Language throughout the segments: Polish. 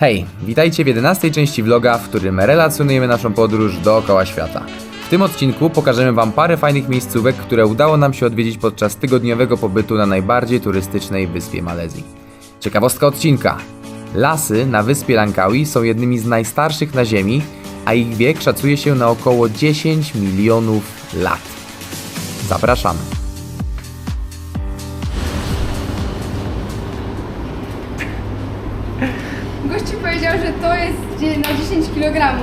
Hej, witajcie w 11 części vloga, w którym relacjonujemy naszą podróż dookoła świata. W tym odcinku pokażemy Wam parę fajnych miejscówek, które udało nam się odwiedzić podczas tygodniowego pobytu na najbardziej turystycznej wyspie Malezji. Ciekawostka odcinka. Lasy na wyspie Langkawi są jednymi z najstarszych na Ziemi, a ich wiek szacuje się na około 10 milionów lat. Zapraszamy. Gdzie- na 10 kg,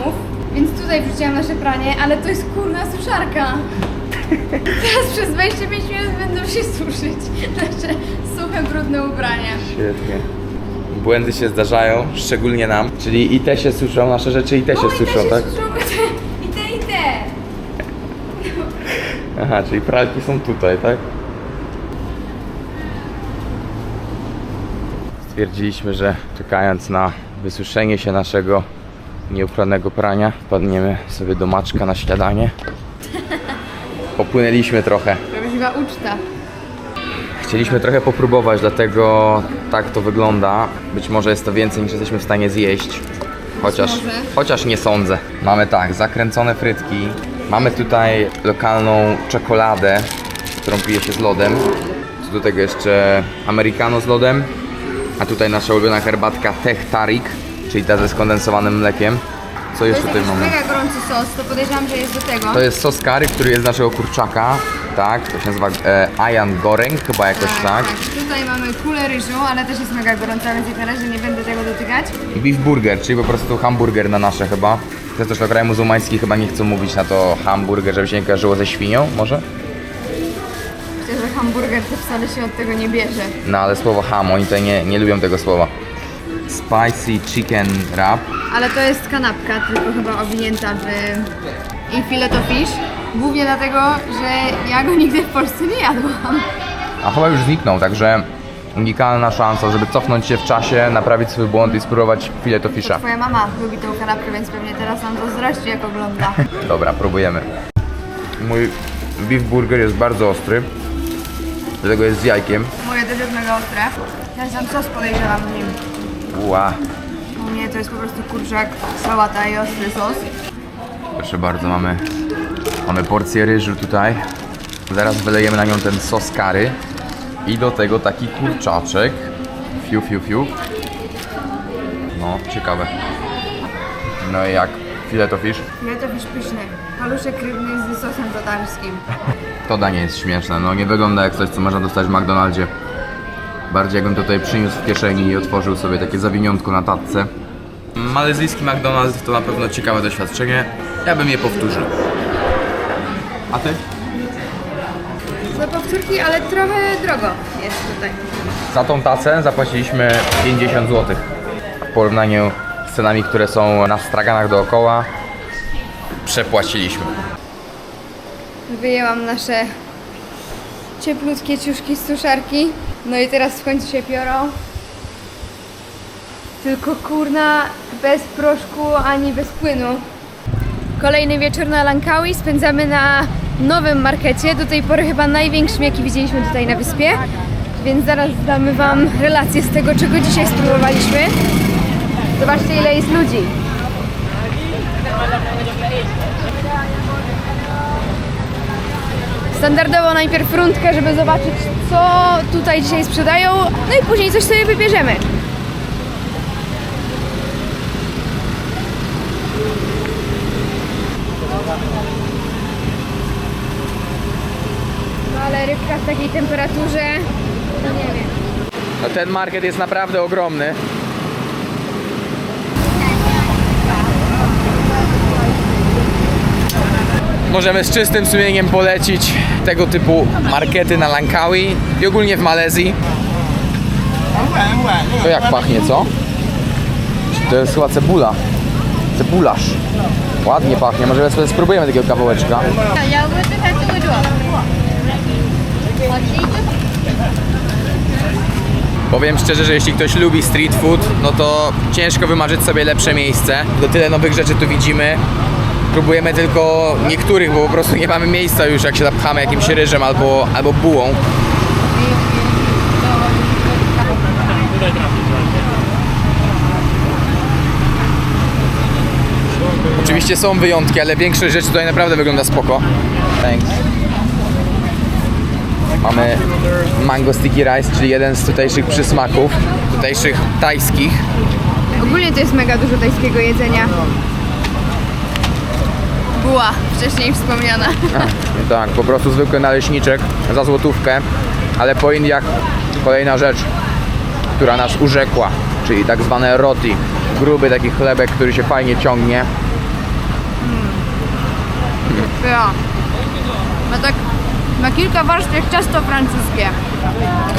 więc tutaj wrzuciłam nasze pranie, ale to jest kurna suszarka. Teraz przez 25 minut będą się suszyć nasze suche, brudne ubrania. Świetnie. Błędy się zdarzają, szczególnie nam. Czyli i te się suszą, nasze rzeczy i te się O, i te suszą, się tak? suszą, I te, i te. Aha, czyli pralki są tutaj, tak? Stwierdziliśmy, że czekając na wysuszenie się naszego nieupranego prania, wpadniemy sobie do maczka na śniadanie. Popłynęliśmy trochę. Prawdziwa uczta. Chcieliśmy trochę popróbować, dlatego tak to wygląda. Być może jest to więcej niż jesteśmy w stanie zjeść. Chociaż, chociaż nie sądzę. Mamy tak, zakręcone frytki. Mamy tutaj lokalną czekoladę, którą pije się z lodem. Co do tego jeszcze americano z lodem. A tutaj nasza ulubiona herbatka Tech Tarik, czyli ta ze skondensowanym mlekiem. Co To jeszcze jest tutaj mamy? mega gorący sos, to podejrzewam, że jest do tego. To jest sos curry, który jest z naszego kurczaka. Tak, to się nazywa e, Ayan Goreng, chyba jakoś tak. Tutaj mamy kulę ryżu, ale też jest mega gorąca, więc jak na razie nie będę tego dotykać. I beef burger, czyli po prostu hamburger na nasze chyba. Też też to kraj muzułmański chyba nie chcą mówić na to hamburger, żeby się nie kojarzyło ze świnią, może? Hamburger to wcale się od tego nie bierze. No ale słowo ham, oni tutaj nie, nie lubią tego słowa. Spicy chicken wrap. Ale to jest kanapka, tylko chyba owinięta w in fileto fish. Głównie dlatego, że ja go nigdy w Polsce nie jadłam. A chyba już zniknął, także unikalna szansa, żeby cofnąć się w czasie, naprawić swój błąd i spróbować fileto fisza. Twoja mama lubi tą kanapkę, więc pewnie teraz nam zazdrości jak ogląda. Dobra, próbujemy. Mój beef burger jest bardzo ostry, dlatego jest z jajkiem. Moje też jest mega ostre. Ten sam sos podejrzewam w nim. Ła. U mnie to jest po prostu kurczak, sałata i ostry sos. Proszę bardzo, mamy, mamy porcję ryżu tutaj. Zaraz wylejemy na nią ten sos curry. I do tego taki kurczaczek. Fiu, fiu, fiu. No, ciekawe. No i jak? Fileto fish? Fileto fish pyszny. Paluszek rybny z sosem tatarskim. To danie jest śmieszne. No nie wygląda jak coś, co można dostać w McDonaldzie. Bardziej jakbym tutaj przyniósł w kieszeni i otworzył sobie takie zawiniątko na tatce. Malezyjski McDonald's to na pewno ciekawe doświadczenie. Ja bym je powtórzył. A ty? Do powtórki, ale trochę drogo jest tutaj. Za tą tacę zapłaciliśmy 50 zł. W porównaniu cenami, które są na straganach dookoła, przepłaciliśmy. Wyjęłam nasze cieplutkie ciuszki z suszarki. No i teraz w końcu się piorą. Tylko kurna, bez proszku ani bez płynu. Kolejny wieczór na Langkawi spędzamy na nowym markecie, do tej pory chyba największym jaki widzieliśmy tutaj na wyspie. Więc zaraz damy Wam relację z tego, czego dzisiaj spróbowaliśmy. Zobaczcie ile jest ludzi. Standardowo najpierw rundkę, żeby zobaczyć co tutaj dzisiaj sprzedają, no i później coś sobie wybierzemy. No ale rybka w takiej temperaturze, no nie wiem. No ten market jest naprawdę ogromny. Możemy z czystym sumieniem polecić tego typu markety na Langkawi i ogólnie w Malezji. To jak pachnie, co? To jest chyba cebula. Cebularz. Ładnie pachnie, może sobie spróbujemy takiego kawałeczka. Powiem szczerze, że jeśli ktoś lubi street food, no to ciężko wymarzyć sobie lepsze miejsce. Do tyle nowych rzeczy tu widzimy. Próbujemy tylko niektórych, bo po prostu nie mamy miejsca już, jak się zapchamy jakimś ryżem albo, albo bułą. Oczywiście są wyjątki, ale większość rzeczy tutaj naprawdę wygląda spoko. Thanks. Mamy mango sticky rice, czyli jeden z tutejszych przysmaków, tutejszych tajskich. Ogólnie to jest mega dużo tajskiego jedzenia. Była wcześniej wspomniana. Tak, po prostu zwykły naleśniczek za złotówkę, ale po Indiach kolejna rzecz, która nas urzekła, czyli tak zwane roti. Gruby taki chlebek, który się fajnie ciągnie. Ja. Ma tak, ma kilka warstw jak ciasto francuskie.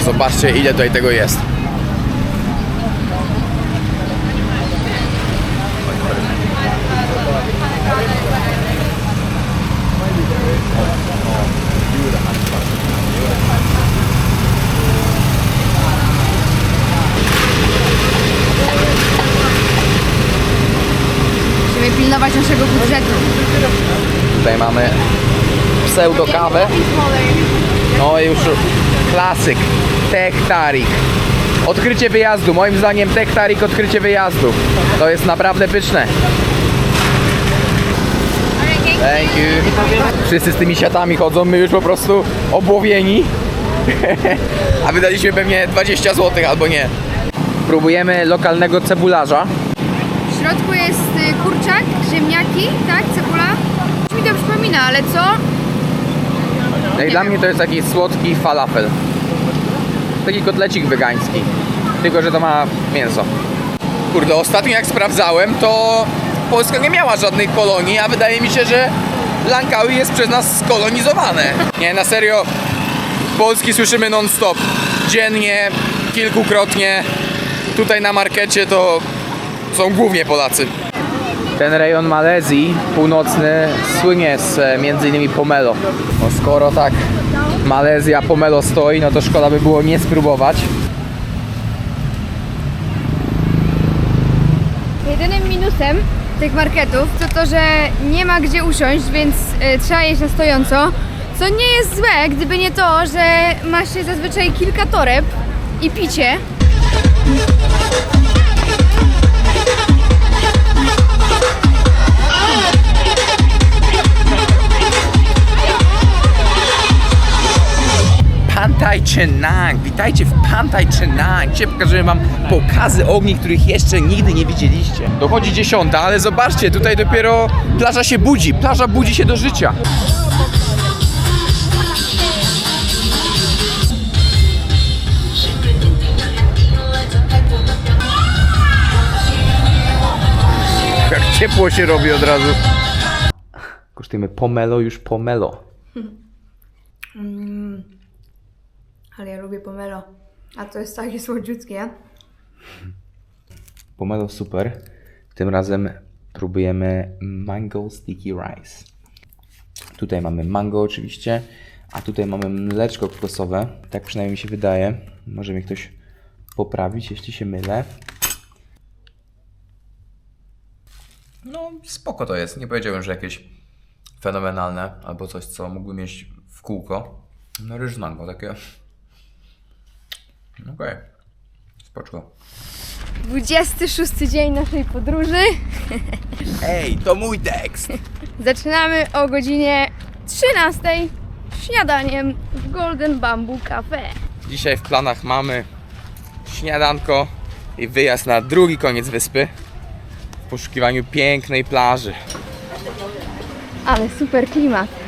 Zobaczcie ile tutaj tego jest. Musimy pilnować naszego budżetu. Tutaj mamy pseudo kawę. No i już klasyk. Tektarik. Odkrycie wyjazdu. Moim zdaniem Tektarik odkrycie wyjazdu. To jest naprawdę pyszne. Thank you. Wszyscy z tymi siatami chodzą, my już po prostu obłowieni. A wydaliśmy pewnie 20 zł albo nie. Próbujemy lokalnego cebularza. W środku jest y, kurczak, ziemniaki, tak? Cebula. Coś mi to przypomina, ale co? No i dla mnie to jest taki słodki falafel. Taki kotlecik wegański. Tylko, że to ma mięso. Kurde, ostatnio jak sprawdzałem, to Polska nie miała żadnej kolonii, a wydaje mi się, że Lankawi jest przez nas skolonizowane. Nie, na serio, Polski słyszymy non-stop. Dziennie, kilkukrotnie. Tutaj na markecie to są głównie Polacy. Ten rejon Malezji północny słynie z e, między innymi pomelo. No skoro tak Malezja pomelo stoi, no to szkoda by było nie spróbować. Jedynym minusem tych marketów to to, że nie ma gdzie usiąść, więc y, trzeba jeść na stojąco. Co nie jest złe, gdyby nie to, że ma się zazwyczaj kilka toreb i picie. Pantai Chenang, witajcie w Pantai Chenang. Dzisiaj pokażemy wam pokazy ogni, których jeszcze nigdy nie widzieliście. Dochodzi dziesiąta, ale zobaczcie, tutaj dopiero plaża się budzi, plaża budzi się do życia. Jak ciepło się robi od razu. Kosztujemy pomelo już pomelo. Ale ja lubię pomelo. A to jest takie słodziutkie. Pomelo super. Tym razem próbujemy mango sticky rice. Tutaj mamy mango oczywiście, a tutaj mamy mleczko kokosowe. Tak przynajmniej mi się wydaje. Może mnie ktoś poprawić, jeśli się mylę. No, spoko to jest. Nie powiedziałbym, że jakieś fenomenalne albo coś, co mógłbym jeść w kółko. No, ryż z mango, takie. Okej. Spoczko. 26 dzień naszej podróży. Ej, to mój tekst! Zaczynamy o godzinie 13 śniadaniem w Golden Bamboo Cafe. Dzisiaj w planach mamy śniadanko i wyjazd na drugi koniec wyspy w poszukiwaniu pięknej plaży. Ale super klimat.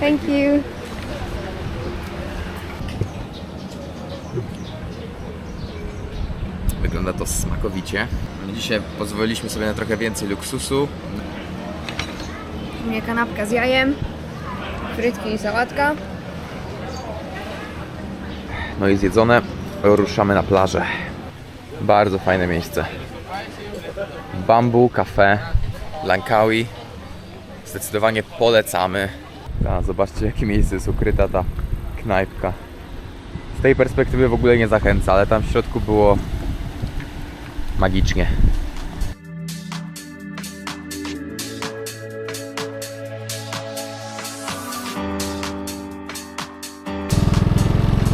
Thank you. Wygląda to smakowicie. Dzisiaj pozwoliliśmy sobie na trochę więcej luksusu. U mnie kanapka z jajem, frytki i sałatka. No i zjedzone, ruszamy na plażę. Bardzo fajne miejsce. Bambu, Cafe, Langkawi. Zdecydowanie polecamy. A, zobaczcie jakie miejsce jest ukryta ta knajpka. Z tej perspektywy w ogóle nie zachęca, ale tam w środku było magicznie.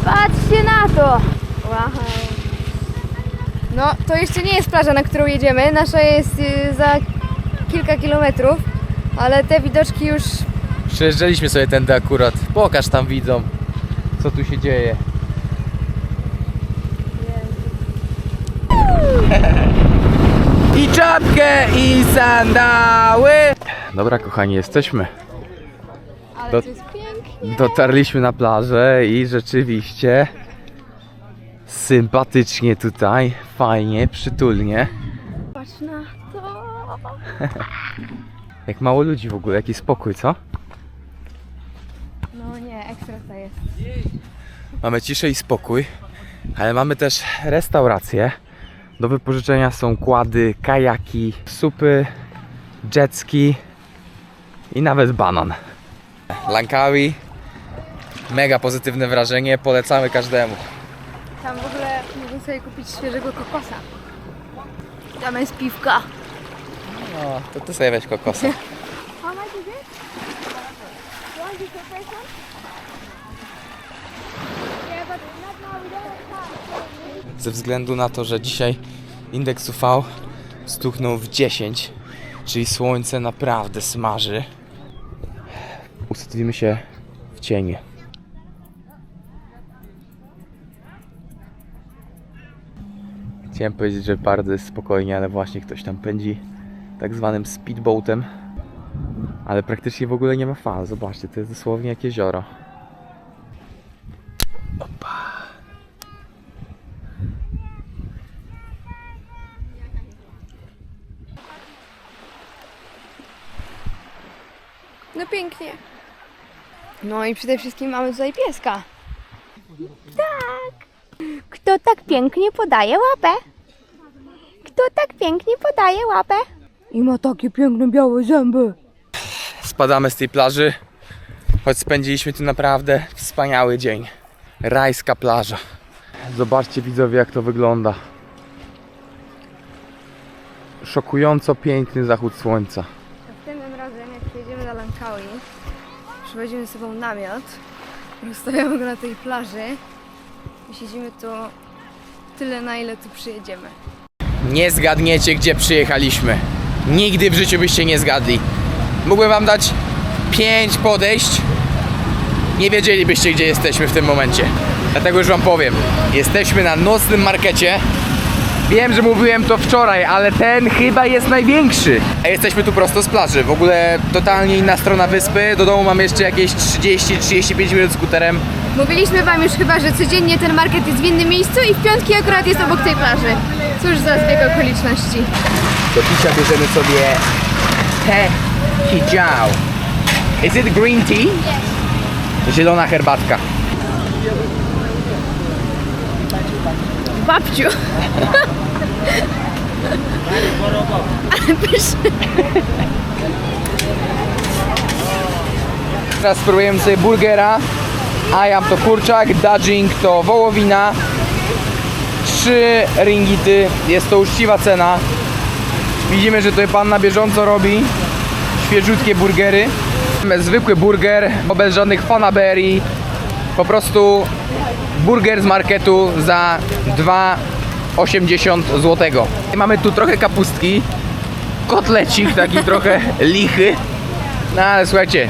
Patrzcie na to! Wow. No, to jeszcze nie jest plaża, na którą jedziemy. Nasza jest y, za kilka kilometrów, ale te widoczki już Przejeżdżaliśmy sobie tędy akurat. Pokaż tam widzom, co tu się dzieje. I czapkę, i sandały. Dobra, kochani, jesteśmy. Ale Do- to jest pięknie. Dotarliśmy na plażę i rzeczywiście sympatycznie tutaj, fajnie, przytulnie. Patrz na to. Jak mało ludzi w ogóle, jaki spokój, co? No nie, ekstra to jest. Mamy ciszę i spokój, ale mamy też restaurację. Do wypożyczenia są kłady, kajaki, supy, jetski i nawet banan. Langkawi, mega pozytywne wrażenie, polecamy każdemu. Tam w ogóle mogę sobie kupić świeżego kokosa. Tam jest piwka. No, to ty sobie weź kokosa. How much is it? Ze względu na to, że dzisiaj indeks UV stuknął w 10, czyli słońce naprawdę smaży. Ustawimy się w cienie. Chciałem powiedzieć, że bardzo jest spokojnie, ale właśnie ktoś tam pędzi tak zwanym speedboatem. Ale praktycznie w ogóle nie ma fal. Zobaczcie, to jest dosłownie jak jezioro. No pięknie. No i przede wszystkim mamy tutaj pieska. Tak. Kto tak pięknie podaje łapę? Kto tak pięknie podaje łapę? I ma takie piękne białe zęby. spadamy z tej plaży, choć spędziliśmy tu naprawdę wspaniały dzień. Rajska plaża. Zobaczcie widzowie jak to wygląda. Szokująco piękny zachód słońca. Następnym razem, jak przyjedziemy na Langkawi, przywozimy ze sobą namiot, rozstawiamy go na tej plaży i siedzimy tu tyle, na ile tu przyjedziemy. Nie zgadniecie gdzie przyjechaliśmy. Nigdy w życiu byście nie zgadli. Mógłbym wam dać pięć podejść. Nie wiedzielibyście gdzie jesteśmy w tym momencie. Dlatego już wam powiem. Jesteśmy na nocnym markecie. Wiem, że mówiłem to wczoraj, ale ten chyba jest największy. A jesteśmy tu prosto z plaży. W ogóle totalnie inna strona wyspy. Do domu mam jeszcze jakieś 30-35 minut skuterem. Mówiliśmy wam już chyba, że codziennie ten market jest w innym miejscu i w piątki akurat jest obok tej plaży. Cóż za zbieg okoliczności. Do picia bierzemy sobie te hijau. Is it green tea? Zielona herbatka. Babciu! Teraz spróbujemy sobie burgera. Ayam to kurczak, dajing to wołowina. Trzy ringity, jest to uczciwa cena. Widzimy, że tutaj pan na bieżąco robi świeżutkie burgery. Zwykły burger, bez żadnych fanaberii. Po prostu burger z marketu za 2,80 zł. Mamy tu trochę kapustki, kotlecik taki trochę lichy. No ale słuchajcie,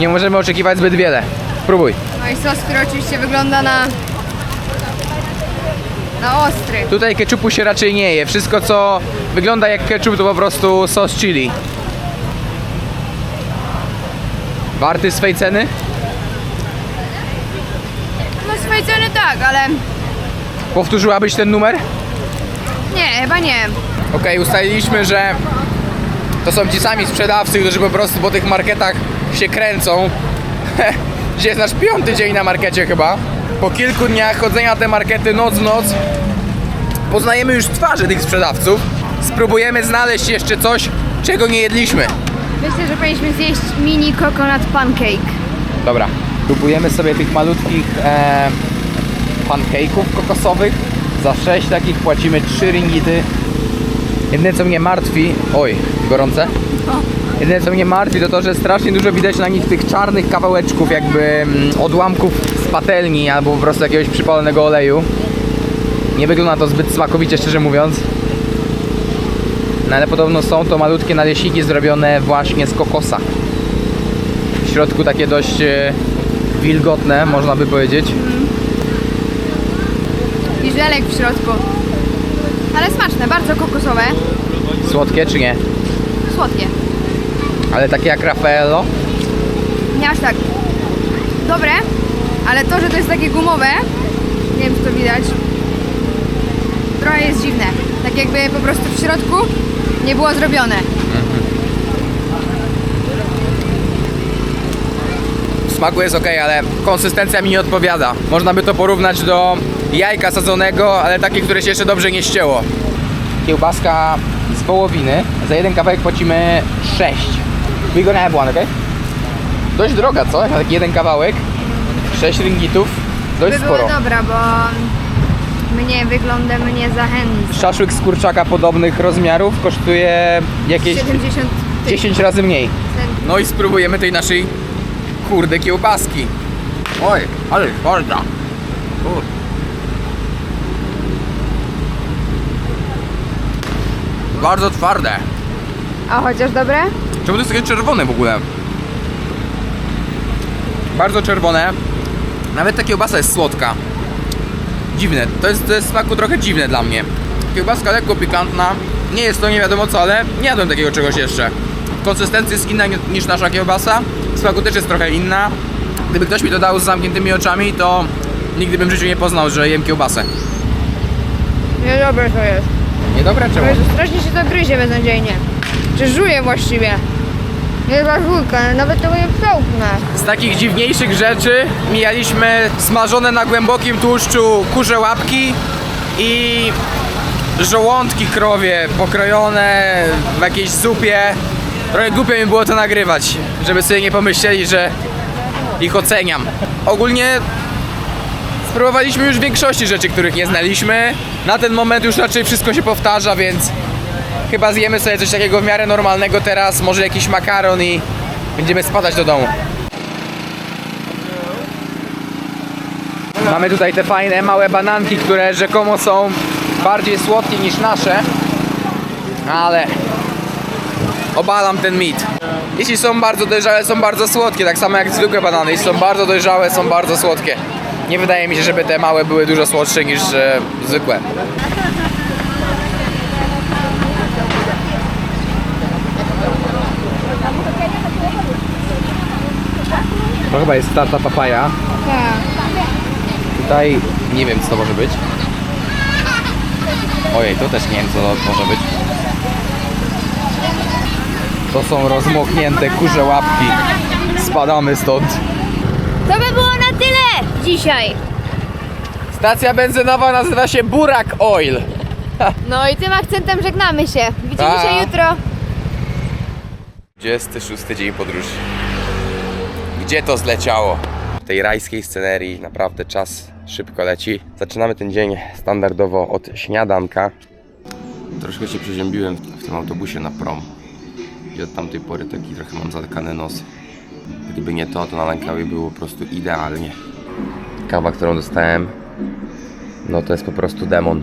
nie możemy oczekiwać zbyt wiele. Spróbuj. No i sos, który oczywiście wygląda na... na ostry. Tutaj keczupu się raczej nie je. Wszystko co wygląda jak keczup to po prostu sos chili. Warty swej ceny? No swojej ceny tak, ale Powtórzyłabyś ten numer? nie, chyba nie. Okej, ustaliliśmy, że to są ci sami sprzedawcy, którzy po prostu po tych marketach się kręcą. Dzisiaj jest nasz piąty dzień na markecie chyba. Po kilku dniach chodzenia na te markety noc w noc poznajemy już twarze tych sprzedawców. Spróbujemy znaleźć jeszcze coś, czego nie jedliśmy. Myślę, że powinniśmy zjeść mini coconut pancake. Dobra, próbujemy sobie tych malutkich e, pancake'ów kokosowych. Za 6 takich płacimy 3 ringity. Jedyne co mnie martwi... Oj, gorące? Jedyne co mnie martwi to to, że strasznie dużo widać na nich tych czarnych kawałeczków jakby mm, odłamków z patelni albo po prostu jakiegoś przypalonego oleju. Nie wygląda to zbyt smakowicie, szczerze mówiąc. No ale podobno są to malutkie naleśniki zrobione właśnie z kokosa. W środku takie dość e, wilgotne, można by powiedzieć. Żelek w środku. Ale smaczne, bardzo kokosowe, Słodkie czy nie? słodkie. Ale takie jak Raffaello. Nie aż tak. Dobre, ale to, że to jest takie gumowe, nie wiem czy to widać, trochę jest dziwne. Tak jakby po prostu w środku nie było zrobione. W smaku jest ok, ale konsystencja mi nie odpowiada. Można by to porównać do jajka sadzonego, ale takie, które się jeszcze dobrze nie ścięło. Kiełbaska z wołowiny. Za jeden kawałek płacimy 6. We gonna have one, okay? Dość droga, co? Jak na taki jeden kawałek. 6 ringitów. Dość By sporo. dobra, bo mnie wyglądem nie zachęca. Szaszłyk z kurczaka podobnych rozmiarów kosztuje jakieś 70 10 razy mniej. No i spróbujemy tej naszej kurde kiełbaski. Oj, ale twarda. Bardzo twarde. A chociaż dobre? Czemu to jest takie czerwone w ogóle? Bardzo czerwone. Nawet ta kiełbasa jest słodka. Dziwne. To jest, to jest smaku trochę dziwne dla mnie. Kiełbaska lekko pikantna. Nie jest to nie wiadomo co, ale nie jadłem takiego czegoś jeszcze. Konsystencja jest inna ni- niż nasza kiełbasa. Smaku też jest trochę inna. Gdyby ktoś mi to dał z zamkniętymi oczami, to nigdy bym w życiu nie poznał, że jem kiełbasę. Niedobre to jest. Niedobre czemu? Jezu, strasznie się to gryzie beznadziejnie. Czy żuje właściwie. Nie żółka, nawet tego nie przełknę. Z takich dziwniejszych rzeczy mijaliśmy smażone na głębokim tłuszczu kurze łapki i żołądki krowie pokrojone w jakiejś zupie. Trochę głupio mi było to nagrywać, żeby sobie nie pomyśleli, że ich oceniam. Ogólnie spróbowaliśmy już większości rzeczy, których nie znaliśmy. Na ten moment już raczej wszystko się powtarza, więc chyba zjemy sobie coś takiego w miarę normalnego teraz, może jakiś makaron i będziemy spadać do domu. Mamy tutaj te fajne małe bananki, które rzekomo są bardziej słodkie niż nasze, ale obalam ten mit. Jeśli są bardzo dojrzałe, są bardzo słodkie, tak samo jak zwykłe banany. Jeśli są bardzo dojrzałe, są bardzo słodkie. Nie wydaje mi się, żeby te małe były dużo słodsze niż e, zwykłe. To chyba jest tarta papaja. Tutaj nie wiem co to może być. Ojej, to też nie wiem co to może być. To są rozmoknięte kurze łapki. Spadamy stąd. To by było na tyle dzisiaj. Stacja benzynowa nazywa się Burak Oil. No i tym akcentem żegnamy się. Widzimy Pa. się jutro. 26 dzień podróży. Gdzie to zleciało? W tej rajskiej scenerii naprawdę czas szybko leci. Zaczynamy ten dzień standardowo od śniadanka. Troszkę się przeziębiłem w tym autobusie na prom. I od tamtej pory taki trochę mam zatykany nos. Gdyby nie to, to na Lankawie było po prostu idealnie. Kawa, którą dostałem, no to jest po prostu demon.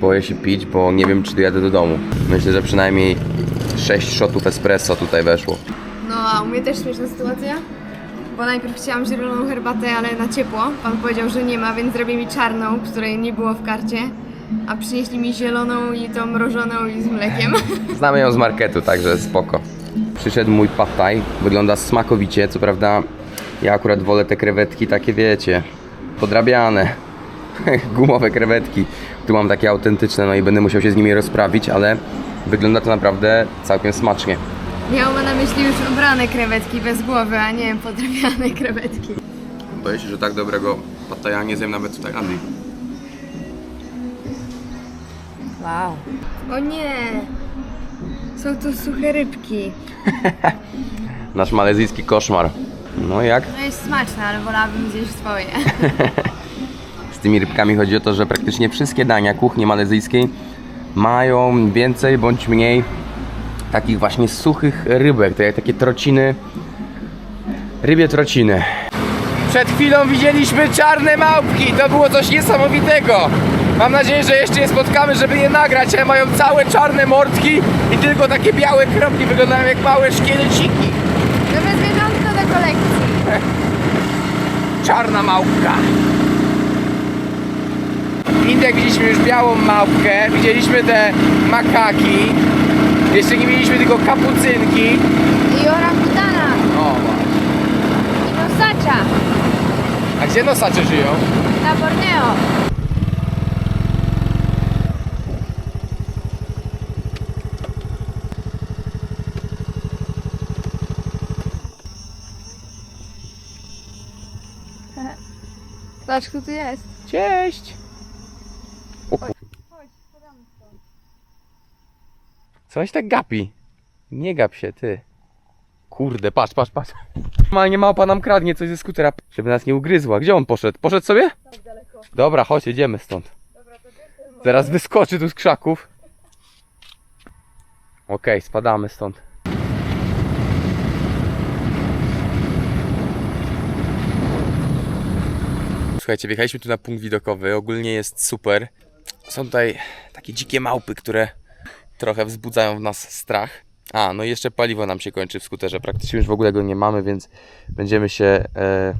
Boję się pić, bo nie wiem, czy dojadę do domu. Myślę, że przynajmniej 6 shotów espresso tutaj weszło. No a u mnie też śmieszna sytuacja. Bo najpierw chciałam zieloną herbatę, ale na ciepło. Pan powiedział, że nie ma, więc zrobię mi czarną, której nie było w karcie. A przynieśli mi zieloną i tą mrożoną i z mlekiem. Znamy ją z marketu, także spoko. Przyszedł mój pad thai, wygląda smakowicie, co prawda ja akurat wolę te krewetki takie, wiecie, podrabiane. Gumowe krewetki. Tu mam takie autentyczne, no i będę musiał się z nimi rozprawić, ale wygląda to naprawdę całkiem smacznie. Miał na myśli już ubrane krewetki bez głowy, a nie podrabiane krewetki. Boję się, że tak dobrego pad thai nie zjem nawet w Tajlandii. Wow. O nie! Są to suche rybki. Nasz malezyjski koszmar. No jak? No jest smaczne, ale wolałabym zjeść swoje. Z tymi rybkami chodzi o to, że praktycznie wszystkie dania kuchni malezyjskiej mają więcej bądź mniej takich właśnie suchych rybek, tak jak takie trociny, rybie trociny. Przed chwilą widzieliśmy czarne małpki, to było coś niesamowitego. Mam nadzieję, że jeszcze je spotkamy, żeby je nagrać, ale mają całe czarne mordki i tylko takie białe kropki wyglądają jak małe szkieleciki. Nowe zwierzątko do kolekcji. Czarna małpka. Indek widzieliśmy już białą małpkę, widzieliśmy te makaki. Jeszcze nie mieliśmy tylko kapucynki. I orangutana. O, właśnie. I nosacza. A gdzie nosacze żyją? Na Borneo. Tu jest. Cześć! Coś tak gapi. Nie gap się, ty. Kurde, patrz, patrz, patrz. Normalnie małpa nam kradnie coś ze skutera, żeby nas nie ugryzła. Gdzie on poszedł? Poszedł sobie? Dobra, chodź, jedziemy stąd. Zaraz wyskoczy tu z krzaków. Okej, spadamy stąd. Słuchajcie, wjechaliśmy tu na punkt widokowy. Ogólnie jest super. Są tutaj takie dzikie małpy, które trochę wzbudzają w nas strach. A, no i jeszcze paliwo nam się kończy w skuterze. Praktycznie już w ogóle go nie mamy, więc będziemy się, e,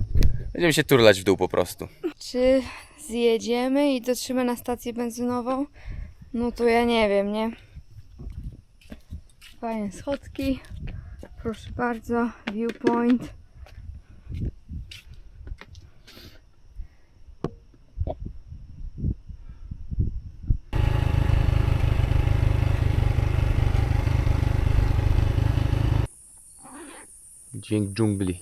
będziemy się turlać w dół po prostu. Czy zjedziemy i dotrzemy na stację benzynową? No to ja nie wiem, nie? Fajne schodki. Proszę bardzo, viewpoint. Dźwięk dżungli.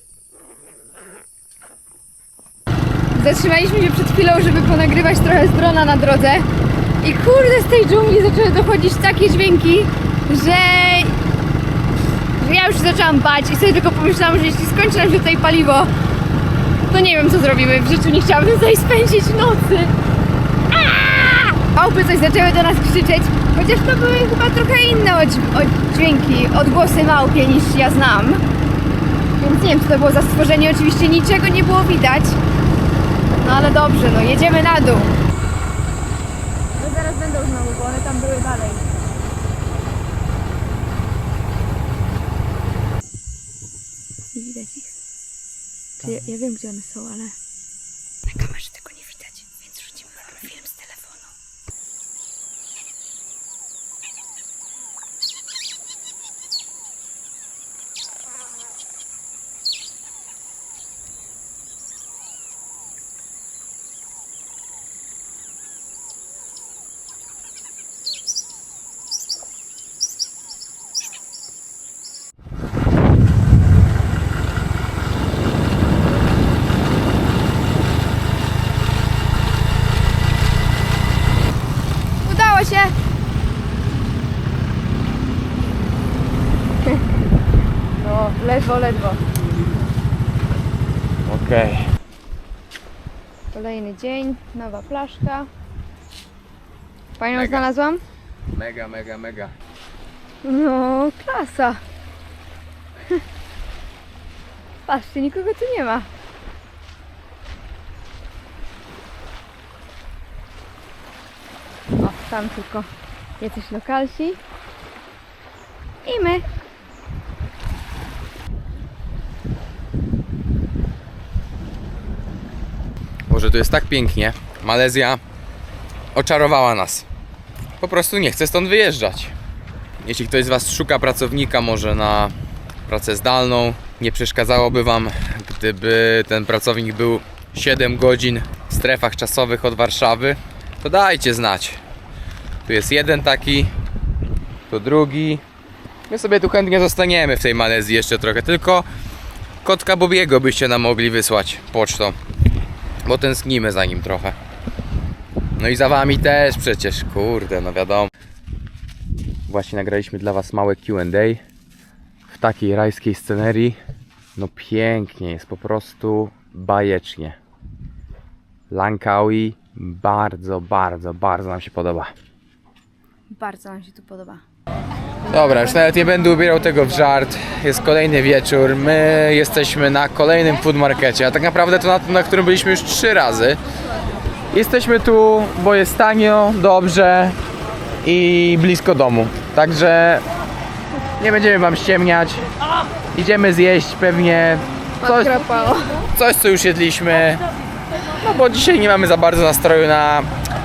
Zatrzymaliśmy się przed chwilą, żeby ponagrywać trochę z drona na drodze. I kurde, z tej dżungli zaczęły dochodzić takie dźwięki, że... ja już zaczęłam bać i sobie tylko pomyślałam, że jeśli skończy nam się tutaj paliwo, to nie wiem co zrobimy. W życiu nie chciałabym tutaj spędzić nocy. Małpy coś zaczęły do nas krzyczeć, chociaż to były chyba trochę inne odźwięki, odgłosy małpie niż ja znam. Więc nie wiem, co to było za stworzenie. Oczywiście niczego nie było widać. No ale dobrze, no jedziemy na dół. No zaraz będą znowu, bo one tam były dalej. Nie widać ich? Ja, ja wiem, gdzie one są, ale... Na kamerze tego nie widać, więc rzucimy wam film z telefonu. Udało się! No, ledwo, ledwo. Okej. Kolejny dzień, nowa flaszka. Fajną Mega. znalazłam? Mega, mega, mega. No, klasa. Patrzcie, nikogo tu nie ma. O, tam tylko jacyś lokalsi. I my. Boże, tu jest tak pięknie. Malezja oczarowała nas. Po prostu nie chcę stąd wyjeżdżać. Jeśli ktoś z Was szuka pracownika może na pracę zdalną, nie przeszkadzałoby Wam, gdyby ten pracownik był 7 godzin w strefach czasowych od Warszawy, to dajcie znać. Tu jest jeden taki, tu drugi. My sobie tu chętnie zostaniemy w tej Malezji jeszcze trochę, tylko kotka Bobiego byście nam mogli wysłać pocztą bo tęsknimy za nim trochę. No i za wami też przecież, kurde, no wiadomo. Właśnie nagraliśmy dla was małe Q&A w takiej rajskiej scenerii. No pięknie, jest po prostu bajecznie. Langkawi bardzo, bardzo, bardzo nam się podoba. Bardzo nam się tu podoba. Dobra, już nawet nie będę ubierał tego w żart. Jest kolejny wieczór. My jesteśmy na kolejnym food markecie, a tak naprawdę to na tym, na którym byliśmy już trzy razy. Jesteśmy tu, bo jest tanio, dobrze i blisko domu. Także nie będziemy wam ściemniać. Idziemy zjeść pewnie coś, coś co już jedliśmy. No bo dzisiaj nie mamy za bardzo nastroju na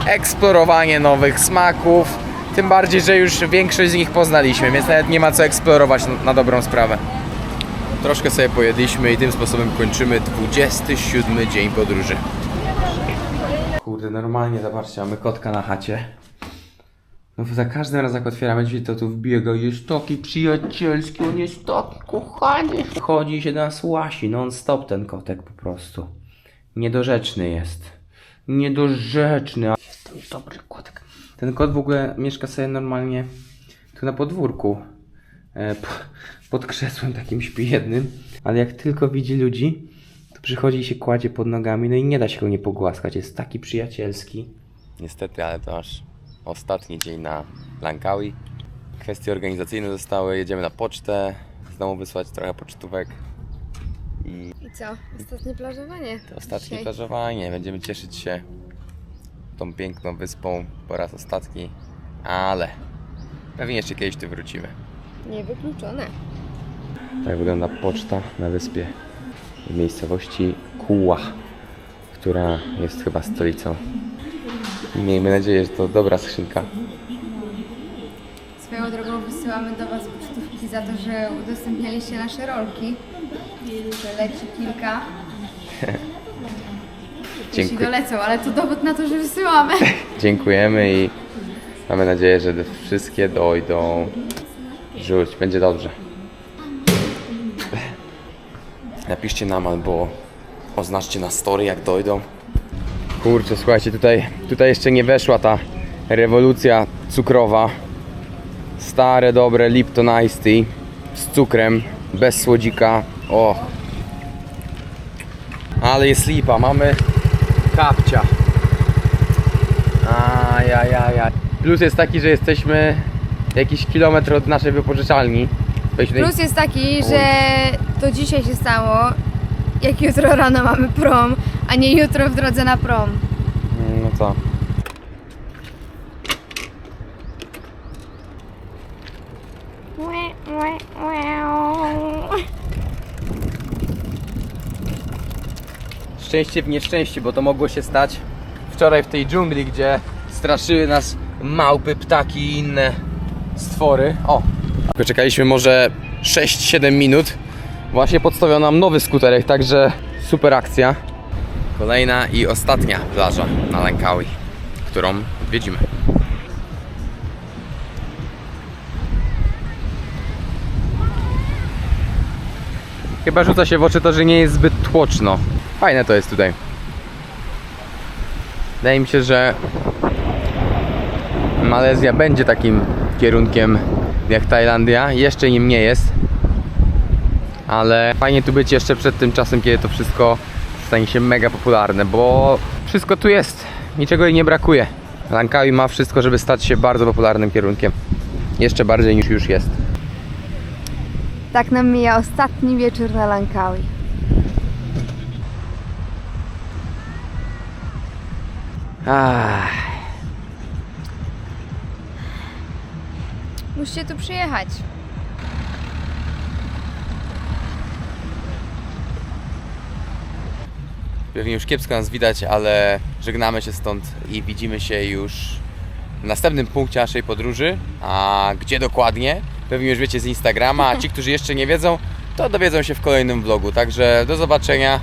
eksplorowanie nowych smaków. Tym bardziej, że już większość z nich poznaliśmy, więc nawet nie ma co eksplorować na, na dobrą sprawę. Troszkę sobie pojedliśmy i tym sposobem kończymy 27 dzień podróży. Kurde, normalnie, zobaczcie, mamy kotka na chacie. No za każdym razem jak otwieramy drzwi, to tu wbije go jest taki przyjacielski, on jest taki kochany. Chodzi się do nas łasi, non stop ten kotek po prostu. Niedorzeczny jest. Niedorzeczny. a Jest ten dobry kotek. Ten kot w ogóle mieszka sobie normalnie tu na podwórku. E, po, pod krzesłem takim śpi jednym. Ale jak tylko widzi ludzi, to przychodzi i się kładzie pod nogami, no i nie da się go nie pogłaskać. Jest taki przyjacielski. Niestety, ale to aż ostatni dzień na Lankawi. Kwestie organizacyjne zostały, jedziemy na pocztę, znowu wysłać trochę pocztówek i I co? Ostatnie plażowanie. to ostatnie Dzisiaj. plażowanie. Będziemy cieszyć się tą piękną wyspą po raz ostatni, ale pewnie jeszcze kiedyś tu wrócimy. Niewykluczone. Tak wygląda poczta na wyspie w miejscowości Kuła, która jest chyba stolicą. I Miejmy nadzieję, że to dobra skrzynka. Swoją drogą wysyłamy do Was pocztówki za to, że udostępnialiście nasze rolki. Leci kilka. Jeśli Dziękuję. dolecą, ale to dowód na to, że wysyłamy. Dziękujemy i mamy nadzieję, że te wszystkie dojdą. Rzuć, będzie dobrze. Napiszcie nam albo oznaczcie na story jak dojdą. Kurczę, słuchajcie, tutaj, tutaj jeszcze nie weszła ta rewolucja cukrowa. Stare, dobre Lipton Ice Tea z cukrem, bez słodzika. O! Ale jest lipa, mamy kapcia. Ajajajaj. Plus jest taki, że jesteśmy jakiś kilometr od naszej wypożyczalni. Weźmy Plus jest taki, że to dzisiaj się stało, jak jutro rano mamy prom, a nie jutro w drodze na prom. No co? Szczęście w nieszczęście, bo to mogło się stać wczoraj w tej dżungli, gdzie straszyły nas małpy, ptaki i inne stwory. O! Poczekaliśmy może 6-7 minut. Właśnie podstawiono nam nowy skuterek, także super akcja. Kolejna i ostatnia plaża na Langkawi, którą odwiedzimy. Chyba rzuca się w oczy to, że nie jest zbyt tłoczno. Fajne to jest tutaj. Wydaje mi się, że Malezja będzie takim kierunkiem jak Tajlandia. Jeszcze nim nie jest. Ale fajnie tu być jeszcze przed tym czasem, kiedy to wszystko stanie się mega popularne, bo wszystko tu jest. Niczego jej nie brakuje. Langkawi ma wszystko, żeby stać się bardzo popularnym kierunkiem. Jeszcze bardziej niż już jest. Tak nam mija ostatni wieczór na Langkawi. Ach. Musicie tu przyjechać. Pewnie już kiepsko nas widać, ale żegnamy się stąd i widzimy się już w następnym punkcie naszej podróży. A gdzie dokładnie? Pewnie już wiecie z Instagrama, a ci, którzy jeszcze nie wiedzą, to dowiedzą się w kolejnym vlogu. Także do zobaczenia.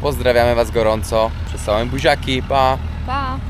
Pozdrawiamy Was gorąco. Przesyłamy buziaki. Pa! Pa!